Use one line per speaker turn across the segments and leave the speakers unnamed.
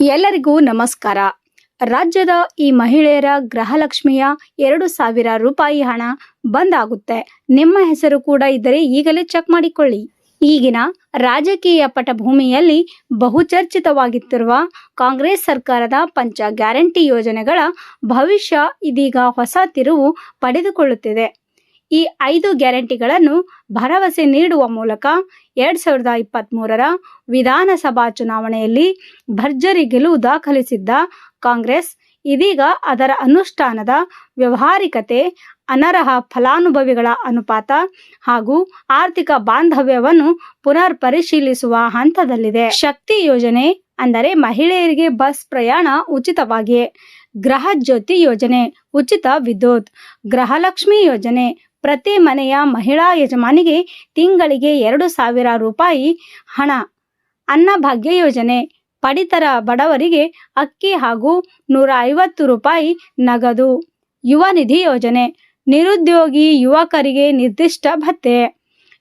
ಎಲ್ಲರಿಗೂ ನಮಸ್ಕಾರ. ರಾಜ್ಯದ ಈ ಮಹಿಳೆಯರ ಗೃಹಲಕ್ಷ್ಮಿಯ ಎರಡು ಸಾವಿರ ರೂಪಾಯಿ ಹಣ ಬಂದಾಗುತ್ತೆ. ನಿಮ್ಮ ಹೆಸರು ಕೂಡ ಇದ್ದರೆ ಈಗಲೇ ಚೆಕ್ ಮಾಡಿಕೊಳ್ಳಿ. ಈಗಿನ ರಾಜಕೀಯ ಪಟಭೂಮಿಯಲ್ಲಿ ಬಹುಚರ್ಚಿತವಾಗಿತ್ತಿರುವ ಕಾಂಗ್ರೆಸ್ ಸರ್ಕಾರದ ಪಂಚ ಗ್ಯಾರಂಟಿ ಯೋಜನೆಗಳ ಭವಿಷ್ಯ ಇದೀಗ ಹೊಸ ತಿರುವು ಪಡೆದುಕೊಳ್ಳುತ್ತಿದೆ. ಈ ಐದು ಗ್ಯಾರಂಟಿಗಳನ್ನು ಭರವಸೆ ನೀಡುವ ಮೂಲಕ ಎರಡ್ ಸಾವಿರದ ಇಪ್ಪತ್ತ್ಮೂರರ ವಿಧಾನಸಭಾ ಚುನಾವಣೆಯಲ್ಲಿ ಭರ್ಜರಿ ಗೆಲುವು ದಾಖಲಿಸಿದ್ದ ಕಾಂಗ್ರೆಸ್, ಇದೀಗ ಅದರ ಅನುಷ್ಠಾನದ ವ್ಯವಹಾರಿಕತೆ, ಅನರ್ಹ ಫಲಾನುಭವಿಗಳ ಅನುಪಾತ ಹಾಗೂ ಆರ್ಥಿಕ ಬಾಂಧವ್ಯವನ್ನು ಪುನರ್ ಪರಿಶೀಲಿಸುವ ಹಂತದಲ್ಲಿದೆ. ಶಕ್ತಿ ಯೋಜನೆ ಅಂದರೆ ಮಹಿಳೆಯರಿಗೆ ಬಸ್ ಪ್ರಯಾಣ ಉಚಿತವಾಗಿಯೇ, ಗೃಹ ಜ್ಯೋತಿ ಯೋಜನೆ ಉಚಿತ ವಿದ್ಯುತ್, ಗೃಹಲಕ್ಷ್ಮಿ ಯೋಜನೆ ಪ್ರತಿ ಮನೆಯ ಮಹಿಳಾ ಯಜಮಾನಿಗೆ ತಿಂಗಳಿಗೆ ಎರಡು ಸಾವಿರ ರೂಪಾಯಿ ಹಣ. ಅನ್ನಭಾಗ್ಯ ಯೋಜನೆ. ಪಡಿತರ ಬಡವರಿಗೆ ಅಕ್ಕಿ ಹಾಗೂ ನೂರ ಐವತ್ತು ರೂಪಾಯಿ ನಗದು. ಯುವ ನಿಧಿ ಯೋಜನೆ. ನಿರುದ್ಯೋಗಿ ಯುವಕರಿಗೆ ನಿರ್ದಿಷ್ಟ ಭತ್ಯೆ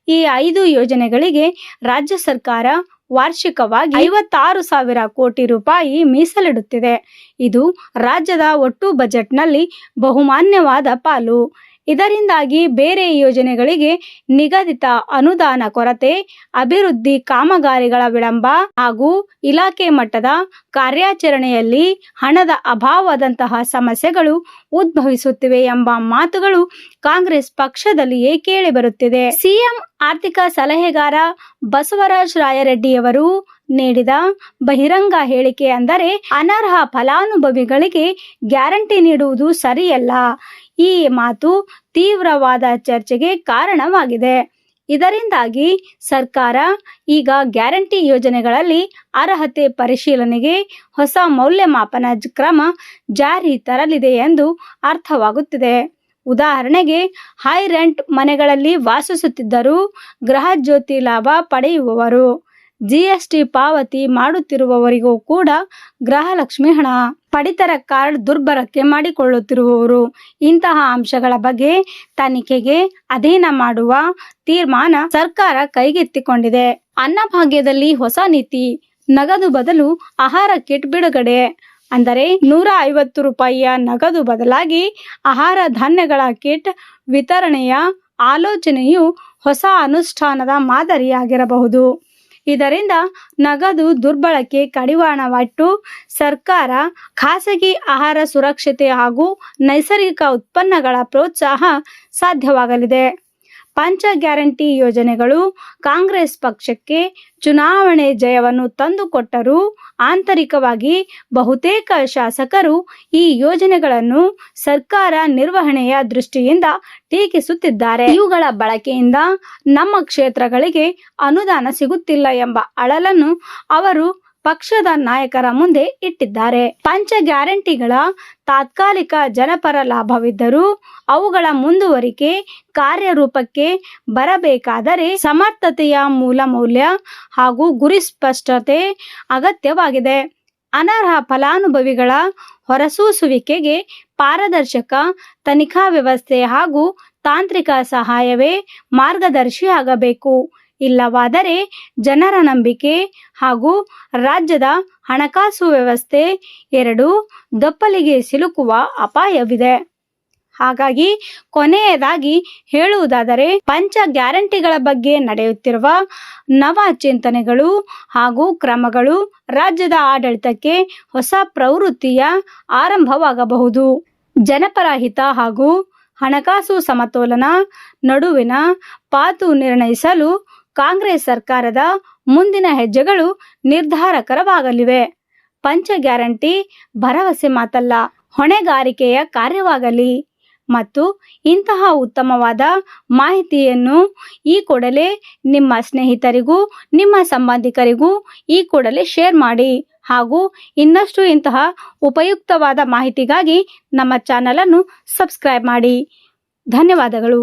ಈ ಐದು ಯೋಜನೆಗಳಿಗೆ ರಾಜ್ಯ ಸರ್ಕಾರ ವಾರ್ಷಿಕವಾಗಿ ಐವತ್ತಾರು ಸಾವಿರ ಕೋಟಿ ರೂಪಾಯಿ ಮೀಸಲಿಡುತ್ತಿದೆ. ಇದು ರಾಜ್ಯದ ಒಟ್ಟು ಬಜೆಟ್ನಲ್ಲಿ ಬಹುಮಾನ್ಯವಾದ ಪಾಲು. ಇದರಿಂದಾಗಿ ಬೇರೆ ಯೋಜನೆಗಳಿಗೆ ನಿಗದಿತ ಅನುದಾನ ಕೊರತೆ, ಅಭಿವೃದ್ಧಿ ಕಾಮಗಾರಿಗಳ ವಿಳಂಬ ಹಾಗೂ ಇಲಾಖೆ ಮಟ್ಟದ ಕಾರ್ಯಾಚರಣೆಯಲ್ಲಿ ಹಣದ ಅಭಾವದಂತಹ ಸಮಸ್ಯೆಗಳು ಉದ್ಭವಿಸುತ್ತಿವೆ ಎಂಬ ಮಾತುಗಳು ಕಾಂಗ್ರೆಸ್ ಪಕ್ಷದಲ್ಲಿಯೇ ಕೇಳಿಬರುತ್ತಿದೆ ಸಿಎಂ ಆರ್ಥಿಕ ಸಲಹೆಗಾರ ಬಸವರಾಜ ರಾಯರೆಡ್ಡಿಯವರು ನೀಡಿದ ಬಹಿರಂಗ ಹೇಳಿಕೆ ಅಂದರೆ ಅನರ್ಹ ಫಲಾನುಭವಿಗಳಿಗೆ ಗ್ಯಾರಂಟಿ ನೀಡುವುದು ಸರಿಯಲ್ಲ. ಈ ಮಾತು ತೀವ್ರವಾದ ಚರ್ಚೆಗೆ ಕಾರಣವಾಗಿದೆ. ಇದರಿಂದಾಗಿ ಸರ್ಕಾರ ಈಗ ಗ್ಯಾರಂಟಿ ಯೋಜನೆಗಳಲ್ಲಿ ಅರ್ಹತೆ ಪರಿಶೀಲನೆಗೆ ಹೊಸ ಮೌಲ್ಯಮಾಪನ ಕ್ರಮ ಜಾರಿ ತರಲಿದೆ ಎಂದು ಅರ್ಥವಾಗುತ್ತಿದೆ. ಉದಾಹರಣೆಗೆ, ಹೈ ರೆಂಟ್ ಮನೆಗಳಲ್ಲಿ ವಾಸಿಸುತ್ತಿದ್ದರೂ ಗೃಹ ಲಾಭ ಪಡೆಯುವವರು. ಜಿಎಸ್ಟಿ ಪಾವತಿ ಮಾಡುತ್ತಿರುವವರಿಗೂ ಕೂಡ ಗೃಹಲಕ್ಷ್ಮಿ ಹಣ, ಪಡಿತರ ಕಾರ್ಡ್ ದುರ್ಬಳಕೆ ಮಾಡಿಕೊಳ್ಳುತ್ತಿರುವವರು. ಇಂತಹ ಅಂಶಗಳ ಬಗ್ಗೆ ತನಿಖೆಗೆ ಅಧೀನ ಮಾಡುವ ತೀರ್ಮಾನ ಸರ್ಕಾರ ಕೈಗೆತ್ತಿಕೊಂಡಿದೆ. ಅನ್ನಭಾಗ್ಯದಲ್ಲಿ ಹೊಸ ನೀತಿ, ನಗದು ಬದಲು ಆಹಾರ ಕಿಟ್ ಬಿಡುಗಡೆ. ಅಂದರೆ ನೂರ ಐವತ್ತು ರೂಪಾಯಿಯ ನಗದು ಬದಲಾಗಿ ಆಹಾರ ಧಾನ್ಯಗಳ ಕಿಟ್ ವಿತರಣೆಯ ಆಲೋಚನೆಯು ಹೊಸ ಅನುಷ್ಠಾನದ ಮಾದರಿಯಾಗಿರಬಹುದು. ಇದರಿಂದ ನಗದು ದುರ್ಬಳಕೆ ಕಡಿವಾಣವಟ್ಟು ಸರ್ಕಾರ ಖಾಸಗಿ ಆಹಾರ ಸುರಕ್ಷತೆ ಹಾಗೂ ನೈಸರ್ಗಿಕ ಉತ್ಪನ್ನಗಳ ಪ್ರೋತ್ಸಾಹ ಸಾಧ್ಯವಾಗಲಿದೆ. ಪಂಚ ಗ್ಯಾರಂಟಿ ಯೋಜನೆಗಳು ಕಾಂಗ್ರೆಸ್ ಪಕ್ಷಕ್ಕೆ ಚುನಾವಣೆ ಜಯವನ್ನು ತಂದುಕೊಟ್ಟರೂ ಆಂತರಿಕವಾಗಿ ಬಹುತೇಕ ಶಾಸಕರು ಈ ಯೋಜನೆಗಳನ್ನು ಸರ್ಕಾರ ನಿರ್ವಹಣೆಯ ದೃಷ್ಟಿಯಿಂದ ಟೀಕಿಸುತ್ತಿದ್ದಾರೆ. ಇವುಗಳ ಬಳಕೆಯಿಂದ ನಮ್ಮ ಕ್ಷೇತ್ರಗಳಿಗೆ ಅನುದಾನ ಸಿಗುತ್ತಿಲ್ಲ ಎಂಬ ಅಳಲನ್ನು ಅವರು ಪಕ್ಷದ ನಾಯಕರ ಮುಂದೆ ಇಟ್ಟಿದ್ದಾರೆ. ಪಂಚ ಗ್ಯಾರಂಟಿಗಳ ತಾತ್ಕಾಲಿಕ ಜನಪರ ಲಾಭವಿದ್ದರೂ ಅವುಗಳ ಮುಂದುವರಿಕೆ ಕಾರ್ಯರೂಪಕ್ಕೆ ಬರಬೇಕಾದರೆ ಸಮರ್ಥತೆಯ ಮೂಲ ಮೌಲ್ಯ ಹಾಗೂ ಗುರಿ ಸ್ಪಷ್ಟತೆ ಅಗತ್ಯವಾಗಿದೆ. ಅನರ್ಹ ಫಲಾನುಭವಿಗಳ ಹೊರಸೂಸುವಿಕೆಗೆ ಪಾರದರ್ಶಕ ತನಿಖಾ ವ್ಯವಸ್ಥೆ ಹಾಗೂ ತಾಂತ್ರಿಕ ಸಹಾಯವೇ ಮಾರ್ಗದರ್ಶಿಯಾಗಬೇಕು. ಇಲ್ಲವಾದರೆ ಜನರ ನಂಬಿಕೆ ಹಾಗೂ ರಾಜ್ಯದ ಹಣಕಾಸು ವ್ಯವಸ್ಥೆ ಎರಡೂ ದಪ್ಪಲಿಗೆ ಸಿಲುಕುವ ಅಪಾಯವಿದೆ. ಹಾಗಾಗಿ ಕೊನೆಯದಾಗಿ ಹೇಳುವುದಾದರೆ, ಪಂಚ ಗ್ಯಾರಂಟಿಗಳ ಬಗ್ಗೆ ನಡೆಯುತ್ತಿರುವ ನವ ಚಿಂತನೆಗಳು ಹಾಗೂ ಕ್ರಮಗಳು ರಾಜ್ಯದ ಆಡಳಿತಕ್ಕೆ ಹೊಸ ಪ್ರವೃತ್ತಿಯ ಆರಂಭವಾಗಬಹುದು. ಜನಪರ ಹಿತ ಹಾಗೂ ಹಣಕಾಸು ಸಮತೋಲನ ನಡುವಿನ ಪಾತು ನಿರ್ಣಯಿಸಲು ಕಾಂಗ್ರೆಸ್ ಸರ್ಕಾರದ ಮುಂದಿನ ಹೆಜ್ಜೆಗಳು ನಿರ್ಧಾರಕರವಾಗಲಿವೆ. ಪಂಚ ಗ್ಯಾರಂಟಿ, ಭರವಸೆ ಮಾತಲ್ಲ, ಹೊಣೆಗಾರಿಕೆಯ ಕಾರ್ಯವಾಗಲಿ. ಮತ್ತು ಇಂತಹ ಉತ್ತಮವಾದ ಮಾಹಿತಿಯನ್ನು ಈ ಕೂಡಲೇ ನಿಮ್ಮ ಸ್ನೇಹಿತರಿಗೂ, ನಿಮ್ಮ ಸಂಬಂಧಿಕರಿಗೂ ಈ ಕೂಡಲೇ ಶೇರ್ ಮಾಡಿ. ಹಾಗೂ ಇನ್ನಷ್ಟು ಇಂತಹ ಉಪಯುಕ್ತವಾದ ಮಾಹಿತಿಗಾಗಿ ನಮ್ಮ ಚಾನಲನ್ನು ಸಬ್ಸ್ಕ್ರೈಬ್ ಮಾಡಿ. ಧನ್ಯವಾದಗಳು.